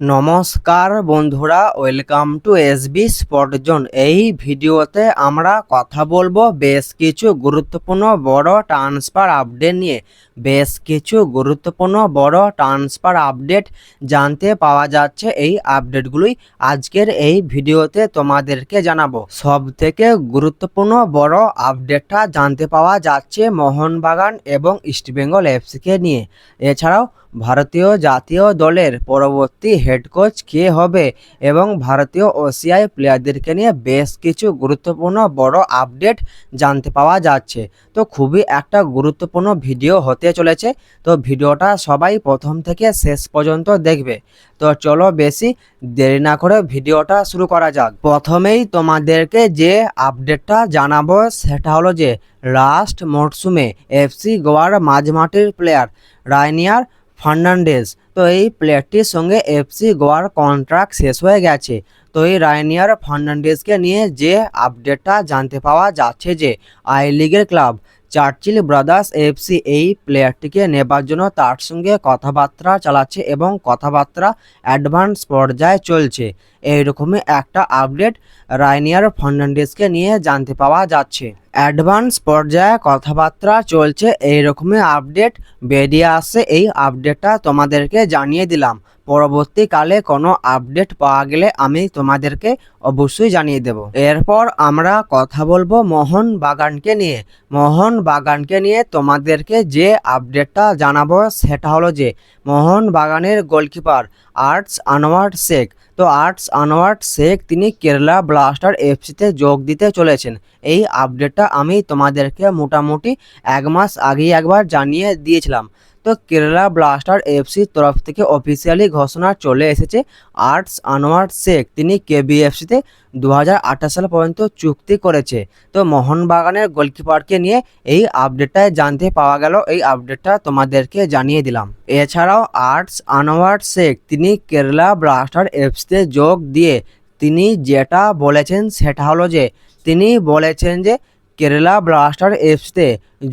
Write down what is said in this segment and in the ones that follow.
নমস্কার বন্ধুরা welcome to SB spot zone এই ভিডিওতে আমরা কথা বলব বেশ কিছু গুরুত্বপূর্ণ বড় ট্রান্সফার আপডেট নিয়ে। বেশ কিছু গুরুত্বপূর্ণ বড় ট্রান্সফার আপডেট জানতে পাওয়া যাচ্ছে এই আপডেটগুলোই আজকের এই ভিডিওতে তোমাদেরকে জানাব সব থেকে গুরুত্বপূর্ণ বড় আপডেটটা জানতে পাওয়া যাচ্ছে মোহনবাগান এবং ইস্টবেঙ্গল এফসিকে নিয়ে। এছাড়াও ভারতীয় জাতীয় দলের পরবর্তী হেড কোচ কে হবে এবং ভারতীয় ওসিআই প্লেয়ারদেরকে নিয়ে বেশ কিছু গুরুত্বপূর্ণ বড় আপডেট জানতে পাওয়া যাচ্ছে। তো খুবই একটা গুরুত্বপূর্ণ ভিডিও হতে চলেছে। তো ভিডিওটা সবাই প্রথম থেকে শেষ পর্যন্ত দেখবে। তো চলো বেশি দেরি না করে ভিডিওটা শুরু করা যাক। প্রথমেই তোমাদেরকে যে আপডেটটা জানাব সেটা হলো যে লাস্ট মরশুমে এফসি গোয়ার মাঝমাঠের প্লেয়ার রাইনিয়ার ফার্নান্ডেজ। তো এই প্লেয়ারটির সঙ্গে এফসি গোয়ার কন্ট্রাক্ট শেষ হয়ে গেছে। তো এই রায়নিয়ার ফার্নান্ডেজকে নিয়ে যে আপডেটটা জানতে পাওয়া যাচ্ছে যে আই লিগের ক্লাব চার্চিল ব্রাদার্স এফসি এই প্লেয়ারটিকে নেবার জন্য তার সঙ্গে কথাবার্তা চালাচ্ছে এবং কথাবার্তা অ্যাডভান্স পর্যায়ে চলছে। এইরকমই একটা আপডেট রাইনিয়ার ফার্নান্ডেজকে নিয়ে জানতে পাওয়া যাচ্ছে। অ্যাডভান্স পর্যায়ে কথাবার্তা চলছে এইরকমই আপডেট বেরিয়ে আসে এই আপডেটটা তোমাদেরকে জানিয়ে দিলাম। পরবর্তীকালে কোনো আপডেট পাওয়া গেলে আমি তোমাদেরকে অবশ্যই জানিয়ে দেব। এরপর আমরা কথা বলব মোহন বাগানকে নিয়ে। মোহন বাগানকে নিয়ে তোমাদেরকে যে আপডেটটা জানাব সেটা হলো যে, মোহন বাগানের গোলকিপার আর্টস আনোয়ার শেখ। তো আর্টস আনোয়ার শেখ তিনি কেরালা ব্লাস্টার এফসিতে যোগ দিতে চলেছেন। এই আপডেটটা আমি তোমাদেরকে মোটামুটি এক মাস আগেই একবার জানিয়ে দিয়েছিলাম। তো কেরালা ব্লাস্টার এফসির তরফ থেকে অফিসিয়ালি ঘোষণা চলে এসেছে। আর্টস আনোয়ার শেখ, তিনি কেবিএফসিতে দু হাজার সাল পর্যন্ত চুক্তি করেছে। তো মোহনবাগানের গোলকিপারকে নিয়ে এই আপডেটটায় জানতে পাওয়া গেল। এই আপডেটটা তোমাদেরকে জানিয়ে দিলাম। এছাড়াও আর্টস আনোয়ার শেখ, তিনি কেরালা ব্লাস্টার এফসিতে যোগ দিয়ে তিনি যেটা বলেছেন সেটা হলো যে, তিনি বলেছেন যে কেরালা ব্লাস্টার এফসিতে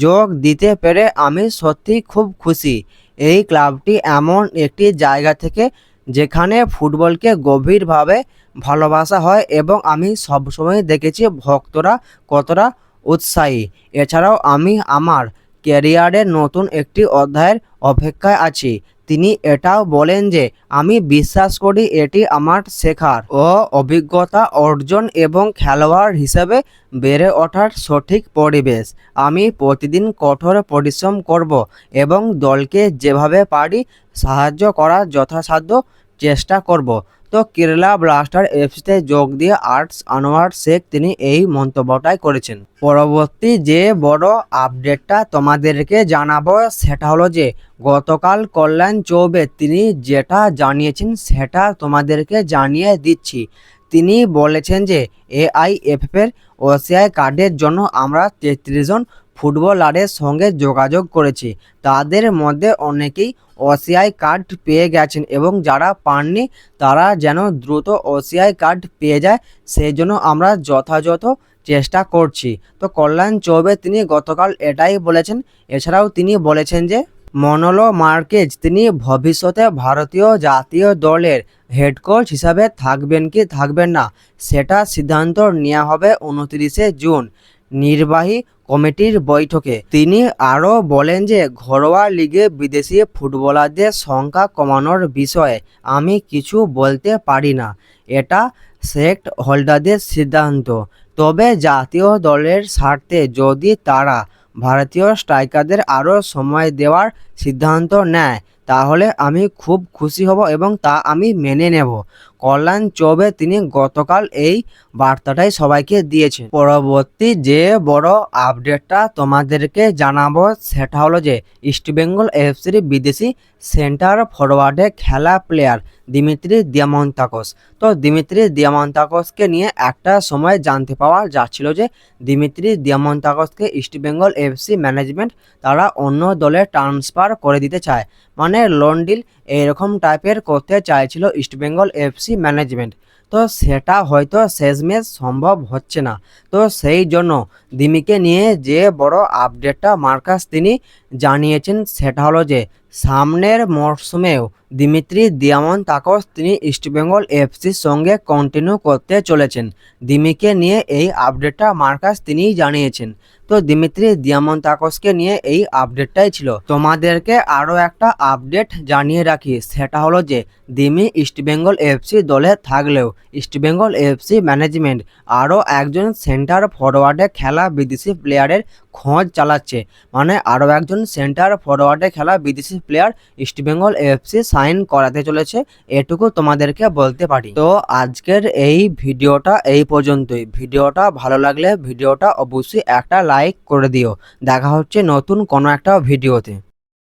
যোগ দিতে পেরে আমি সত্যি খুব খুশি। এই ক্লাবটি এমন একটি জায়গা থেকে যেখানে ফুটবলকে গভীরভাবে ভালোবাসা হয় এবং আমি সবসময় দেখেছি ভক্তরা কতটা উৎসাহী। এছাড়াও আমি আমার ক্যারিয়ারের নতুন একটি অধ্যায়ের অপেক্ষায় আছি। তিনি এটাও বলেন যে, আমি বিশ্বাস করি এটি আমার শেখার ও অভিজ্ঞতা অর্জন এবং খেলোয়াড় হিসেবে বেড়ে ওঠার সঠিক পরিবেশ। আমি প্রতিদিন কঠোর পরিশ্রম করব এবং দলকে যেভাবে পারি সাহায্য করার যথাসাধ্য চেষ্টা করব। তো কেরালা ব্লাস্টার এফসিতে যোগ দিয়ে আর্টস আনোয়ার শেখ তিনি এই মন্তব্যটাই করেছেন। পরবর্তী যে বড় আপডেটটা তোমাদেরকে জানাব সেটা হলো যে, গতকাল কল্যাণ চৌবে তিনি যেটা জানিয়েছেন সেটা তোমাদেরকে জানিয়ে দিচ্ছি। তিনি বলেছেন যে এআইএফএফ এর ওসিআই কার্ডের জন্য আমরা তেত্রিশ জন ফুটবলারের সঙ্গে যোগাযোগ করেছি। তাদের মধ্যে অনেকেই ওসিআই কার্ড পেয়ে গেছেন এবং যারা পাননি, তারা যেন দ্রুত ওসিআই কার্ড পেয়ে যায় সেই জন্য আমরা যথাযথ চেষ্টা করছি। তো কল্যাণ চৌবে তিনি গতকাল এটাই বলেছেন, এছাড়াও তিনি বলেছেন যে, মনোলো মার্কেজ, তিনি ভবিষ্যতে ভারতীয় জাতীয় দলের হেড কোচ হিসাবে থাকবেন কি থাকবেন না, সেটা সিদ্ধান্ত নেওয়া হবে উনত্রিশে জুন। নির্বাহী কমিটির বৈঠকে তিনি আরও বলেন যে ঘরোয়া লিগে বিদেশি ফুটবলারদের সংখ্যা কমানোর বিষয়ে আমি কিছু বলতে পারি না। এটা সেক্ট হোল্ডারদের সিদ্ধান্ত। তবে জাতীয় দলের স্বার্থে যদি তারা ভারতীয় স্ট্রাইকারদের আরও সময় দেওয়ার সিদ্ধান্ত নেয় তাহলে আমি খুব খুশি হব এবং তা আমি মেনে নেব। কল্যাণ চৌবে তিনি গতকাল এই বার্তাটাই সবাইকে দিয়েছেন। পরবর্তী যে বড় আপডেটটা তোমাদেরকে জানাব সেটা হলো যে ইস্টবেঙ্গল এফসির বিদেশি সেন্টার ফরওয়ার্ডে খেলা প্লেয়ার দিমিত্রি দিয়ামন্তাকস। তো দিমিত্রি দিয়ামন্তাকসকে নিয়ে একটা সময় জানতে পাওয়া যাচ্ছিল যে, দিমিত্রি দিয়ামন্তাকসকে ইস্টবেঙ্গল এফসি ম্যানেজমেন্ট তারা অন্য দলে ট্রান্সফার করে দিতে চায়। মানে লোন ডিল এরকম টাইপের করতে চাইছিল ইস্টবেঙ্গল এফসি ম্যানেজমেন্ট তো সেটা হয়তো শেষমেশ সম্ভব হচ্ছে না। তো সেই জন্য দিমিকে নিয়ে যে বড় আপডেটটা মার্কাস তিনি জানিয়েছেন সেটা হলো যে, সামনের মরশুমেও দিমিত্রি দিয়ামন্তাকস তিনি ইস্টবেঙ্গল এফসির সঙ্গে কন্টিনিউ করতে চলেছেন। দিমিকে নিয়ে এই আপডেটটা মার্কাস তিনিই জানিয়েছেন। তো দিমিত্রি দিয়ামন্তাকসকে নিয়ে এই আপডেটটাই ছিল। তোমাদেরকে আরও একটা আপডেট জানিয়ে রাখি, সেটা হলো যে দিমি ইস্টবেঙ্গল এফসি দলে থাকলেও ইস্টবেঙ্গল এফসি ম্যানেজমেন্ট আরও একজন সেন্টার ফরওয়ার্ডে খেলা বিদেশি প্লেয়ারের খোঁজ চালাচ্ছে। মানে আরও একজন সেন্টার ফরওয়ার্ডে খেলা বিদেশি প্লেয়ার ইস্টবেঙ্গল এফসি সাইন করাতে চলেছে, এটুকু তোমাদেরকে বলতে পারি। তো আজকের এই ভিডিওটা এই পর্যন্তই। ভিডিওটা ভালো লাগলে ভিডিওটা অবশ্যই একটা লাইক করে দিও। দেখা হচ্ছে নতুন কোনো একটা ভিডিওতে।